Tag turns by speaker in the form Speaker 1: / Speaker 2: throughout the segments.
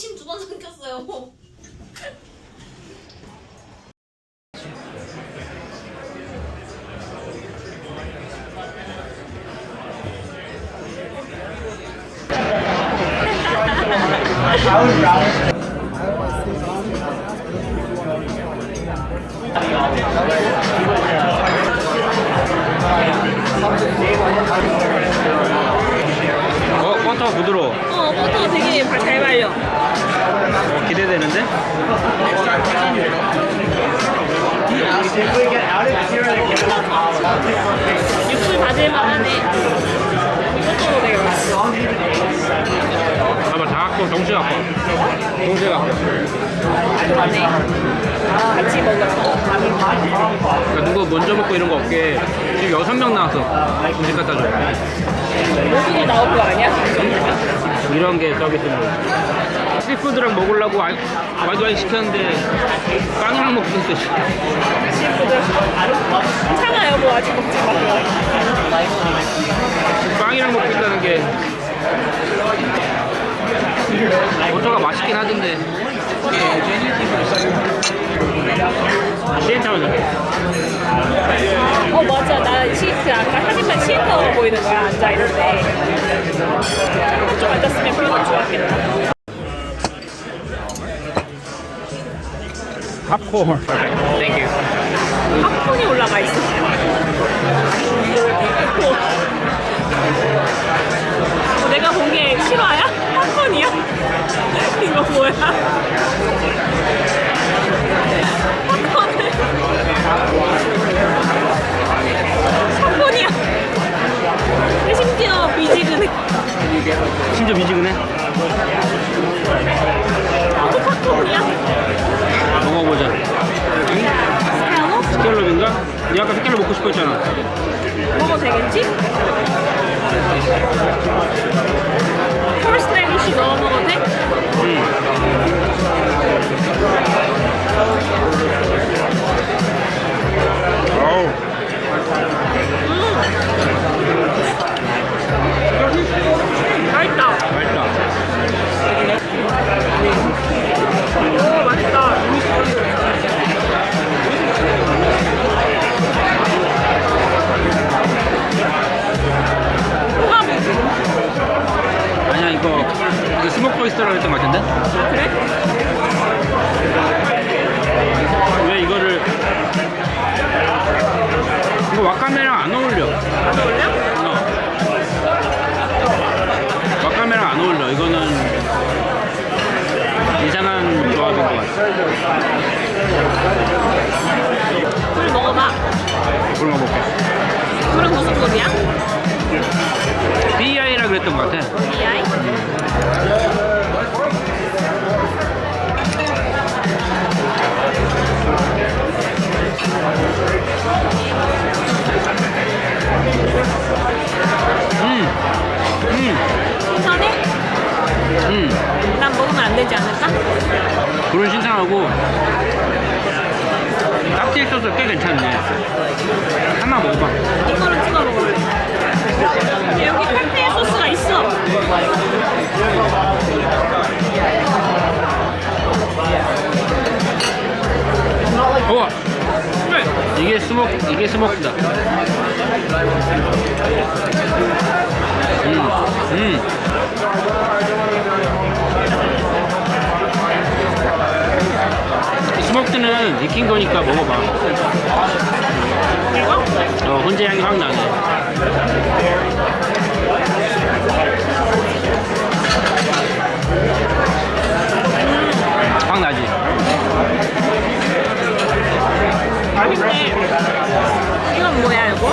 Speaker 1: 어, 침두번 삼켰어요.
Speaker 2: 어? 버터가 부드러워
Speaker 1: 어, 버터 되게 잘 발려.
Speaker 2: 어, 기대되는데?
Speaker 1: 육수 다질만 하네. 이것도 되게 맛있어.
Speaker 2: 아마 다 갖고 동시에 갖고 동시에 갖고
Speaker 1: 그러네. 같이 먹어서.
Speaker 2: 그러니까 누구 먼저 먹고 이런 거 없게 지금 여섯 명 나왔어 음식 갖다 줘
Speaker 1: 모두도 나올 거 아니야?
Speaker 2: 이런 게 서비스인 거야 시푸드랑 먹으려고 와- 와이드와인 시켰는데 빵이랑 먹고 있어 씨.
Speaker 1: 시푸드. 괜찮아요, 뭐 아직 먹지 마.
Speaker 2: 빵이랑 먹고 있다는 게 버터가 맛있긴 하던데 시엔타운은
Speaker 1: 어, 맞아. 나 시트 아까 사진만 시트 보이는 거야, 앉아있는데. 좀 앉았으면 그래도 좋았겠다.
Speaker 2: 팝콘 땡큐
Speaker 1: 팝콘이 올라가 있어. 어,
Speaker 2: 싶어 했잖아
Speaker 1: 먹어도 되겠지? 물 먹어봐.
Speaker 2: 그런 거 볼게
Speaker 1: 물은 무슨 물이야?
Speaker 2: BI라 그랬던 것 같아
Speaker 1: BI?
Speaker 2: 먹어봐
Speaker 1: 이거를 찍어 먹을래. 근데 여기 칵테일 소스가 있어.
Speaker 2: 우와 이게 스모크 이게 스모크다 음, 음. 스모크는 익힌 거니까 먹어봐
Speaker 1: 이거?
Speaker 2: 어, 훈제 향이 확 나네 확 나지
Speaker 1: 맛있네. 이건 뭐야, 이거?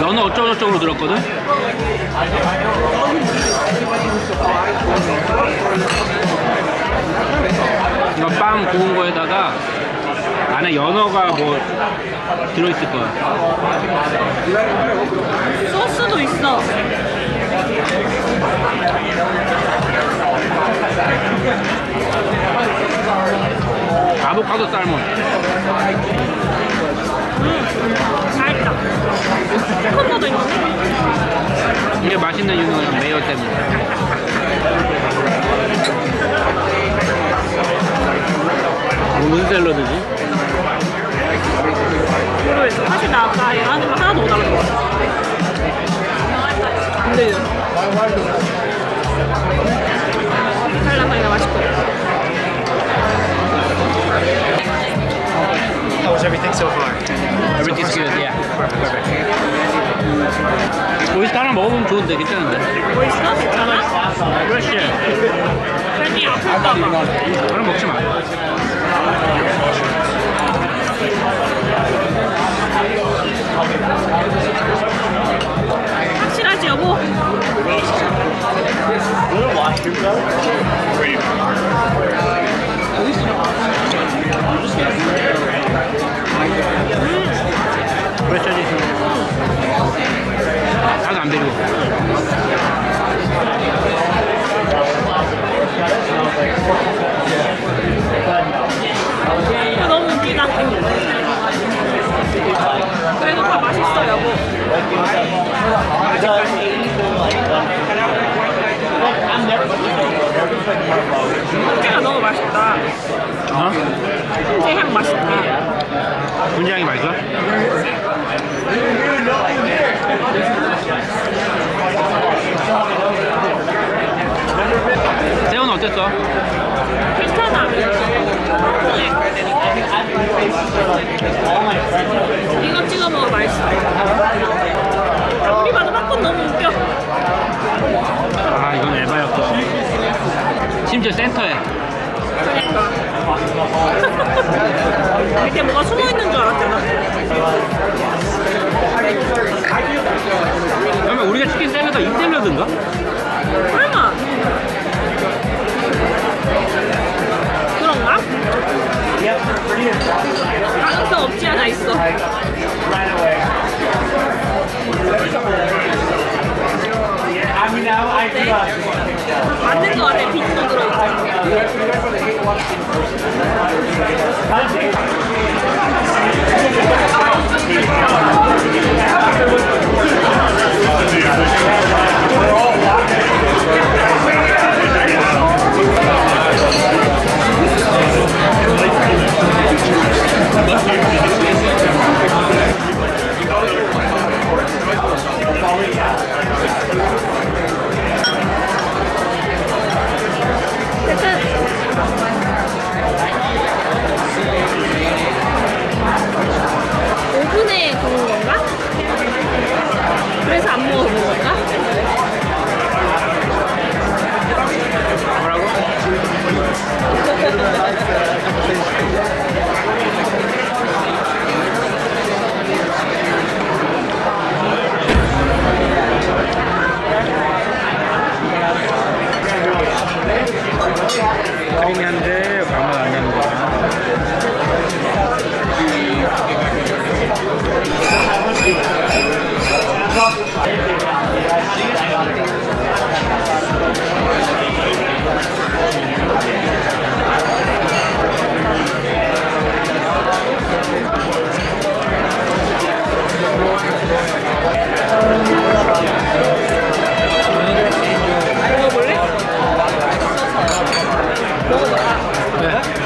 Speaker 2: 연어 어쩌고저쩌고 들었거든? 이거 빵 구운 거에다가 안에 연어가 뭐 들어있을 거야
Speaker 1: 소스도 있어.
Speaker 2: 아보카도 살몬.
Speaker 1: 맛있다. 콘도도 있는데?
Speaker 2: 이게 맛있는 이유는 메이어 때문에. 무슨 샐러드지?
Speaker 1: 모르겠어. 사실 나 아까 얘하는 거 하나도 못 알아들었어. 근데 칼라마이가 맛있고.
Speaker 3: How was everything so far?
Speaker 2: Everything's good, yeah. 오이스터 하나 먹어보면 좋은데 괜찮은데?
Speaker 1: 뭐 있어? 괜찮아?
Speaker 2: 그렇지.
Speaker 1: 괜히 아플까 봐.
Speaker 2: 그럼 먹지 마.
Speaker 1: Thank you.
Speaker 2: 어땠어?
Speaker 1: 괜찮아. 이거 찍어 먹어 맛있어. 우리 봐도 팝콘 너무 웃겨.
Speaker 2: 아 이건 에바였어. 심지어 센터에.
Speaker 1: 그러니까. 밑에 뭐가 숨어 있는 줄 알았잖아.
Speaker 2: 그러면 우리가 치킨 샐러드 이 샐러드인가?
Speaker 1: 그런가? 가능성 없지 않아 있어. 맞는 거 같아. 빈도 들어있어. 오븐 먹어볼래?
Speaker 2: 네.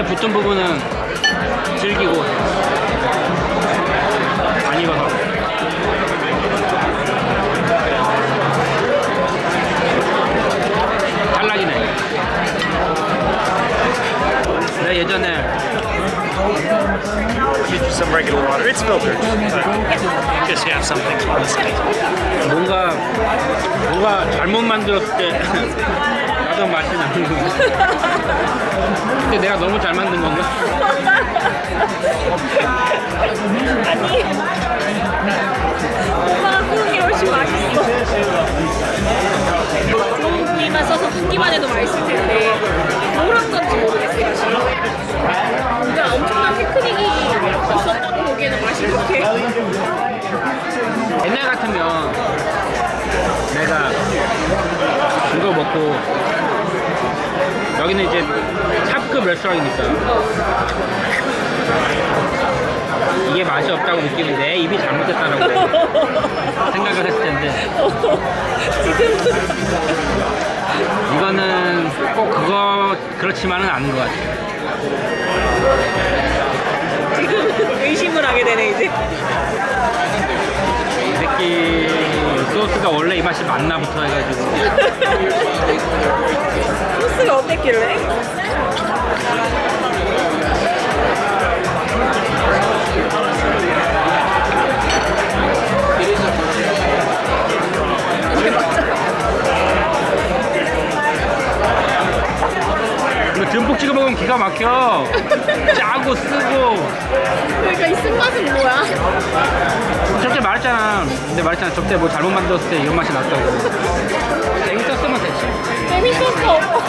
Speaker 2: 뼈에 붙은 부분은 질기고 안 익어서 탈락이네. 내가 예전에
Speaker 3: you some regular water. It's filtered. But just have something on the side.
Speaker 2: 뭔가 뭔가 잘못 만들었을 때 나도 맛이 나는 거. 근데 내가 너무 잘 만든 건가?
Speaker 1: 아니. 엄마가 구운 게 훨씬 맛있어. 고기만 써서 굽기만 해도 맛있을 텐데 뭘한 건지 모르겠어 사실. 뭔가 엄청난 테크닉이 있었다고 보기에는 맛이 그렇게
Speaker 2: 옛날 같으면 내가 이거 먹고 여기는 이제 탑급 레스토랑이니까 이게 맛이 없다고 느끼면 내 입이 잘못됐다라고 생각을 했을 텐데
Speaker 1: 지금
Speaker 2: 이거는 꼭 그거 그렇지만은 않은 것 같아.
Speaker 1: 지금 의심을 하게 되네 이제.
Speaker 2: 이 새끼 소스가 원래 이 맛이 맞나부터 해가지고
Speaker 1: 소스가 어땠길래?
Speaker 2: 이거 듬뿍 찍어 먹으면 기가 막혀. 짜고 쓰고.
Speaker 1: 그러니까 이 쓴맛은 뭐야?
Speaker 2: 말했잖아. 근데 말했잖아. 저때 뭐 잘못 만들었을 때 이런 맛이 났다고. 재밌었으면 됐지.
Speaker 1: 재밌었어.